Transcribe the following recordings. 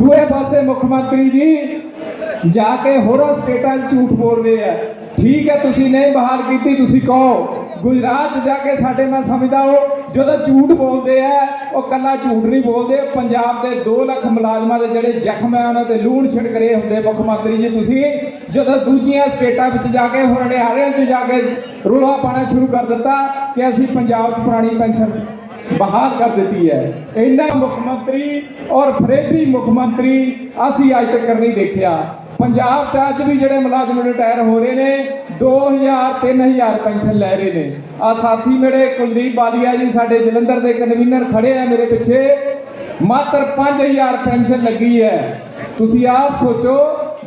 ਦੂਏ ਪਾਸੇ ਮੁੱਖ ਮੰਤਰੀ ਜੀ, ਜਾ ਕੇ ਹੋਰਾਂ ਸਟੇਟਾਂ 'ਚ ਝੂਠ ਬੋਲਦੇ ਆ। ਠੀਕ ਹੈ, ਤੁਸੀਂ ਨਹੀਂ ਬਹਾਲ ਕੀਤੀ, ਤੁਸੀਂ ਕਹੋ। ਗੁਜਰਾਤ 'ਚ ਜਾ ਕੇ ਸਾਡੇ ਮੈਂ ਸਮਝਦਾ ਉਹ, ਜਦੋਂ ਝੂਠ ਬੋਲਦੇ ਆ, ਉਹ ਕੱਲਾ ਝੂਠ ਨਹੀਂ ਬੋਲਦੇ। ਪੰਜਾਬ ਦੇ 2 ਲੱਖ ਮੁਲਾਜ਼ਮਾਂ ਦੇ ਜਿਹੜੇ ਜ਼ਖਮ ਆ, ਉਹਨਾਂ ਤੇ ਲੂਣ ਛਿੜਕ ਰਹੇ ਹੁੰਦੇ ਮੁੱਖ ਮੰਤਰੀ ਜੀ ਤੁਸੀਂ। ਜਦੋਂ ਦੂਜੀਆਂ ਸਟੇਟਾਂ ਵਿੱਚ ਜਾ ਕੇ ਹਰਿਆਣੇ 'ਚ ਜਾ ਕੇ ਰੌਲਾ ਪਾਣਾ ਸ਼ੁਰੂ ਕਰ ਦਿੱਤਾ ਕਿ ਅਸੀਂ ਪੰਜਾਬ 'ਚ ਪੁਰਾਣੀ ਪੈਨਸ਼ਨ ਬਹਾਲ ਕਰ ਦਿੱਤੀ ਹੈ। ਇੰਨਾ ਮੁੱਖ ਮੰਤਰੀ ਔਰ ਫਰੇਬੀ ਮੁੱਖ ਮੰਤਰੀ ਅਸੀਂ ਅੱਜ ਤੱਕ ਨਹੀਂ ਦੇਖਿਆ। ਪੰਜਾਬ 'ਚ ਅੱਜ ਵੀ ਜਿਹੜੇ ਮੁਲਾਜ਼ਮ ਰਿਟਾਇਰ ਹੋ ਰਹੇ ਨੇ 2000 3000 ਪੈਨਸ਼ਨ ਲੈ ਰਹੇ ਨੇ। ਆ ਸਾਥੀ ਮੇਰੇ ਕੁਲਦੀਪ ਬਾਲੀਆ ਜੀ, ਸਾਡੇ ਜਲੰਧਰ ਦੇ ਕਨਵੀਨਰ ਖੜੇ ਆ ਮੇਰੇ ਪਿੱਛੇ। ਮਾਤਰ 5000 ਪੈਨਸ਼ਨ ਲੱਗੀ ਹੈ। ਤੁਸੀਂ ਆਪ ਸੋਚੋ,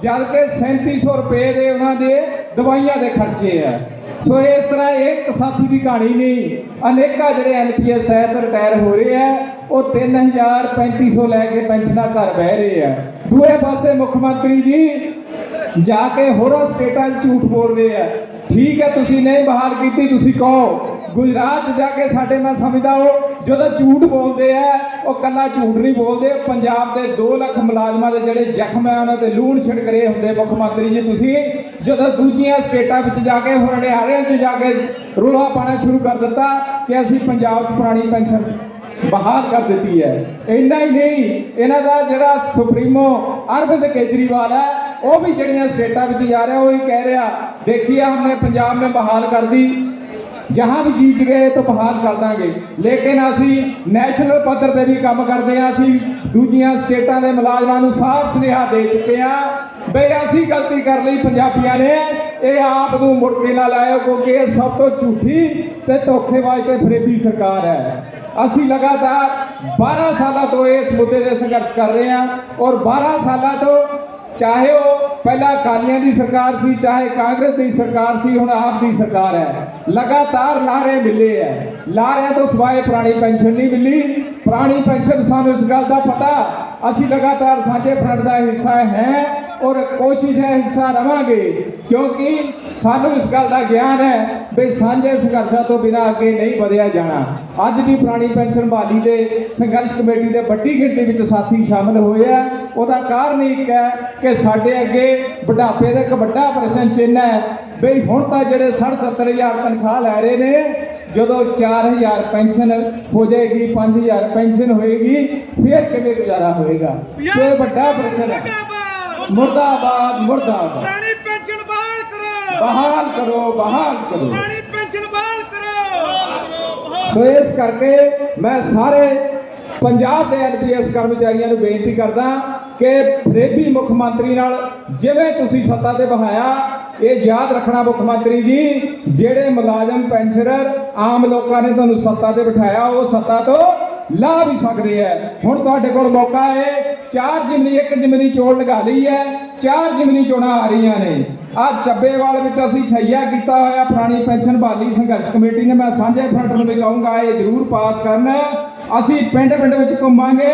ਜਦ ਕਿ 3700 ਰੁਪਏ ਦੇ ਉਹਨਾਂ ਦੇ ਦਵਾਈਆਂ ਦੇ ਖਰਚੇ ਆ ਸੋ ਇਸ ਤਰ੍ਹਾਂ ਇੱਕ ਸਾਥੀ ਦੀ ਕਹਾਣੀ ਨਹੀਂ, ਅਨੇਕਾਂ ਜਿਹੜੇ ਐਨਪੀਐਸ ਤਹਿਤ ਰਿਟਾਇਰ ਹੋ ਰਹੇ ਆ, ਉਹ 3000 3500 ਲੈ ਕੇ ਪੈਨਸ਼ਨਾਂ ਘਰ ਬਹਿ ਰਹੇ ਆ। ਦੂਏ ਪਾਸੇ ਮੁੱਖ ਮੰਤਰੀ ਜੀ, ਜਾ ਕੇ ਹੋਰਾਂ ਸਟੇਟਾਂ 'ਚ ਝੂਠ ਬੋਲਦੇ ਆ। ਠੀਕ ਹੈ, ਤੁਸੀਂ ਨਹੀਂ ਬਹਾਲ ਕੀਤੀ, ਤੁਸੀਂ ਕਹੋ। ਗੁਜਰਾਤ ਜਾ ਕੇ ਸਾਡੇ ਮੈਂ ਸਮਝਦਾ ਉਹ ਜਦੋਂ ਝੂਠ ਬੋਲਦੇ ਆ, ਉਹ ਕੱਲਾ ਝੂਠ ਨਹੀਂ ਬੋਲਦੇ। ਪੰਜਾਬ ਦੇ 2 ਲੱਖ ਮੁਲਾਜ਼ਮਾਂ ਦੇ ਜਿਹੜੇ ਜ਼ਖਮ ਆ, ਉਹਨਾਂ ਤੇ ਲੂਣ ਛਿੜਕ ਰਹੇ ਹੁੰਦੇ ਮੁੱਖ ਮੰਤਰੀ ਜੀ ਤੁਸੀਂ। ਜਦੋਂ ਦੂਜੀਆਂ ਸਟੇਟਾਂ ਵਿੱਚ ਜਾ ਕੇ ਹਰਿਆਣੇ 'ਚ ਜਾ ਕੇ ਰੋਲਾ ਪਾਣਾ ਸ਼ੁਰੂ ਕਰ ਦਿੱਤਾ ਕਿ ਅਸੀਂ ਪੰਜਾਬ 'ਚ ਪੁਰਾਣੀ ਪੈਨਸ਼ਨ ਬਹਾਲ ਕਰ ਦਿੱਤੀ ਹੈ। ਇੰਨਾ ਹੀ ਨਹੀਂ, ਇਹਨਾਂ ਦਾ ਜਿਹੜਾ ਸੁਪਰੀਮੋ ਅਰਵਿੰਦ ਕੇਜਰੀਵਾਲ ਹੈ, ਉਹ ਵੀ ਜਿਹੜੀਆਂ ਸਟੇਟਾਂ ਵਿੱਚ ਜਾ ਰਿਹਾ, ਉਹ ਹੀ ਕਹਿ ਰਿਹਾ ਦੇਖਿਆ ਹਮਨੇ ਪੰਜਾਬ ਮੇਂ ਬਹਾਲ ਕਰ ਦੀ ਜਹਾਂ ਵੀ ਜੀਤ ਗਏ ਤਾਂ ਬਹਾਲ ਕਰ ਦਾਂਗੇ। ਲੇਕਿਨ ਅਸੀਂ ਨੈਸ਼ਨਲ ਪੱਧਰ ਤੇ ਵੀ ਕੰਮ ਕਰਦੇ ਹਾਂ, ਅਸੀਂ ਦੂਜੀਆਂ ਸਟੇਟਾਂ ਦੇ ਮੁਲਾਜ਼ਮਾਂ ਨੂੰ ਸਾਫ਼ ਸੁਨੇਹਾ ਦੇ ਚੁੱਕੇ ਹਾਂ ਬਈ ਅਸੀਂ ਗਲਤੀ ਕਰ ਲਈ ਪੰਜਾਬੀਆਂ ਨੇ, ਇਹ ਆਪ ਨੂੰ ਮੁੜ ਕੇ ਨਾ ਲਾਇਓ ਕਿਉਂਕਿ ਇਹ ਸਭ ਤੋਂ ਝੂਠੀ ਤੇ ਧੋਖੇਬਾਜ਼ ਤੇ ਫਰੇਬੀ ਸਰਕਾਰ ਹੈ। ਅਸੀਂ ਲਗਾਤਾਰ 12 ਸਾਲਾਂ ਤੋਂ ਇਸ ਮੁੱਦੇ ਤੇ ਸੰਘਰਸ਼ ਕਰ ਰਹੇ ਹਾਂ ਔਰ 12 ਸਾਲਾਂ ਤੋਂ ਚਾਹੇ ਉਹ ਪਹਿਲਾਂ ਅਕਾਲੀਆਂ ਦੀ ਸਰਕਾਰ ਸੀ, ਚਾਹੇ ਕਾਂਗਰਸ ਦੀ ਸਰਕਾਰ ਸੀ, ਹੁਣ ਆਪ ਦੀ ਸਰਕਾਰ ਹੈ। ਲਗਾਤਾਰ ਲਾਰੇ ਮਿਲੇ ਹੈ। ਲਾਰਿਆਂ ਤੋਂ ਸਿਵਾਏ ਪੁਰਾਣੀ ਪੈਨਸ਼ਨ ਨਹੀਂ ਮਿਲੀ। ਪੁਰਾਣੀ ਪੈਨਸ਼ਨ ਸਾਨੂੰ ਇਸ ਗੱਲ ਦਾ ਪਤਾ ਅਸੀਂ ਲਗਾਤਾਰ ਸਾਂਝੇ ਫਰੰਟ ਦਾ ਹਿੱਸਾ ਹੈ ਔਰ ਕੋਸ਼ਿਸ਼ ਹੈ ਹਿੱਸਾ ਰਵਾਂਗੇ ਕਿਉਂਕਿ ਸਾਨੂੰ ਇਸ ਗੱਲ ਦਾ ਗਿਆਨ ਹੈ ਵੀ ਸਾਂਝੇ ਸੰਘਰਸ਼ਾਂ ਤੋਂ ਬਿਨਾਂ ਅੱਗੇ ਨਹੀਂ ਵਧਿਆ ਜਾਣਾ। ਅੱਜ ਵੀ ਪੁਰਾਣੀ ਪੈਨਸ਼ਨ ਬਹਾਲੀ ਦੇ ਸੰਘਰਸ਼ ਕਮੇਟੀ ਦੇ ਵੱਡੀ ਗਿਣਤੀ ਵਿੱਚ ਸਾਥੀ ਸ਼ਾਮਲ ਹੋਏ ਆ। ਉਹਦਾ ਕਾਰਨ ਇੱਕ ਹੈ ਕਿ ਸਾਡੇ ਅੱਗੇ ਬੁਢਾਪੇ ਦਾ ਇੱਕ ਵੱਡਾ ਪ੍ਰਸ਼ਨ ਚਿੰਨ੍ਹ ਹੈ ਬਈ ਹੁਣ ਤਾਂ ਜਿਹੜੇ 60 70000 ਤਨਖਾਹ ਲੈ ਰਹੇ ਨੇ ਜਦੋਂ 4000 ਪੈਨਸ਼ਨ ਹੋ ਜਾਏਗੀ 5000 ਪੈਨਸ਼ਨ ਹੋਏਗੀ ਫਿਰ ਕਿਵੇਂ ਗੁਜ਼ਾਰਾ ਹੋਏਗਾ? ਇਹ ਵੱਡਾ ਪ੍ਰਸ਼ਨ ਹੈ। ਮੁਰਦਾਬਾਦ! ਮੁਰਦਾਬਾਦ ਮੁਰਦਾਬਾਦ। ਪੁਰਾਣੀ ਪੈਨਸ਼ਨ ਬਹਾਲ ਕਰੋ! ਬਹਾਲ ਕਰੋ ਬਹਾਲ ਕਰੋ। ਪੁਰਾਣੀ ਪੈਨਸ਼ਨ ਬਹਾਲ ਕਰੋ! ਸੋ ਇਸ ਕਰਕੇ ਮੈਂ ਸਾਰੇ ਪੰਜਾਬ ਦੇ ਐਨਪੀਐਸ ਕਰਮਚਾਰੀਆਂ ਨੂੰ ਬੇਨਤੀ ਕਰਦਾ ਕਿ ਫਰੇਬੀ ਮੁੱਖ ਮੰਤਰੀ ਨਾਲ ਜਿਵੇਂ ਤੁਸੀਂ ਸੱਤਾ ਤੇ ਬਹਾਇਆ ਇਹ ਯਾਦ ਰੱਖਣਾ ਮੁੱਖ ਮੰਤਰੀ ਜੀ, ਜਿਹੜੇ ਮੁਲਾਜ਼ਮ ਪੈਨਸ਼ਨਰ ਆਮ ਲੋਕਾਂ ਨੇ ਤੁਹਾਨੂੰ ਸੱਤਾ ਤੇ ਬਿਠਾਇਆ, ਉਹ ਸੱਤਾ ਤੋਂ ਲਾ ਵੀ ਸਕਦੇ ਐ ਹੁਣ ਤੁਹਾਡੇ ਕੋਲ ਮੌਕਾ ਹੈ ਚਾਰ ਜਿਮਨੀ, ਇੱਕ ਜਿਮਨੀ ਚੋਣ ਲਗਾ ਲਈ ਹੈ ਚਾਰ ਜਿਮਨੀ ਚੋਣਾਂ ਆ ਰਹੀਆਂ ਨੇ। ਆ ਚੱਬੇਵਾਲ ਵਿੱਚ ਅਸੀਂ ਠਈਆ ਕੀਤਾ ਹੋਇਆ ਪੁਰਾਣੀ ਪੈਨਸ਼ਨ ਬਹਾਲੀ ਸੰਘਰਸ਼ ਕਮੇਟੀ ਨੇ, ਮੈਂ ਸਾਂਝੇ ਫਰੰਟ ਨੂੰ ਵੀ ਕਹੂੰਗਾ, ਇਹ ਜ਼ਰੂਰ ਪਾਸ ਕਰਨ। ਅਸੀਂ ਪਿੰਡ ਪਿੰਡ ਵਿੱਚ ਘੁੰਮਾਂਗੇ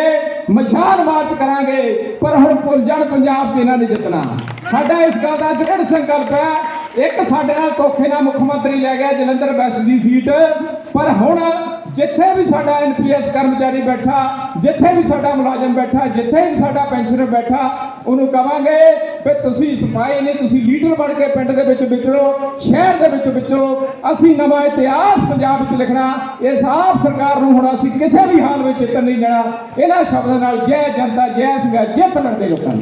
ਮਸ਼ਾਲ ਮਾਰਚ ਕਰਾਂਗੇ, ਪਰ ਹੁਣ ਭੁੱਲ ਜਾਣ ਪੰਜਾਬ 'ਚ ਇਹਨਾਂ ਨੇ। ਜਿੱਤਣਾ ਸਾਡਾ ਇਸ ਗੱਲ ਦਾ ਦ੍ਰਿੜ ਸੰਕਲਪ ਹੈ। ਇੱਕ ਸਾਡੇ ਨਾਲ ਧੋਖੇ ਨਾਲ ਮੁੱਖ ਮੰਤਰੀ ਲੈ ਗਿਆ ਜਲੰਧਰ ਵੈਸਟ ਦੀ ਸੀਟ। ਪਰ ਹੁਣ ਜਿੱਥੇ ਵੀ ਸਾਡਾ ਐਨਪੀਐਸ ਕਰਮਚਾਰੀ ਬੈਠਾ, ਜਿੱਥੇ ਵੀ ਸਾਡਾ ਮੁਲਾਜ਼ਮ ਬੈਠਾ, ਜਿੱਥੇ ਵੀ ਸਾਡਾ ਪੈਨਸ਼ਨਰ ਬੈਠਾ, ਉਹਨੂੰ ਕਵਾਂਗੇ ਵੀ ਤੁਸੀਂ ਸਫ਼ਾਈ ਨਹੀਂ, ਤੁਸੀਂ ਲੀਡਰ ਬਣ ਕੇ ਪਿੰਡ ਦੇ ਵਿੱਚ ਵਿਚਰੋ, ਸ਼ਹਿਰ ਦੇ ਵਿੱਚ ਵਿਚਰੋ। ਅਸੀਂ ਨਵਾਂ ਇਤਿਹਾਸ ਪੰਜਾਬ ਵਿੱਚ ਲਿਖਣਾ, ਇਸ ਆਪ ਸਰਕਾਰ ਨੂੰ ਹੁਣ ਅਸੀਂ ਕਿਸੇ ਵੀ ਹਾਲ ਵਿੱਚ ਜਿੱਤਣ ਨਹੀਂ ਲੈਣਾ ਇਹਨਾਂ ਸ਼ਬਦਾਂ ਨਾਲ ਜੈ ਜਨਤਾ, ਜੈ ਸਿੰਘਾ, ਜਿੱਤ ਲੜਦੇ ਲੋਕਾਂ ਨੂੰ